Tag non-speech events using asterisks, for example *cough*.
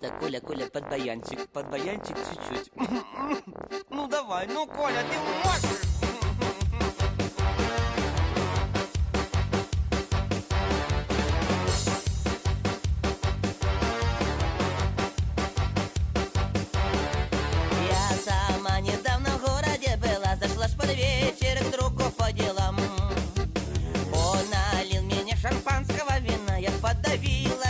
Да, Коля, Коля, под баянчик, под баянчик чуть-чуть. *laughs* Ну давай, ну, Коля, ты можешь! Я сама недавно в городе была, зашла ж под вечер к другу по делам. Он налил мне шампанского вина, я подавила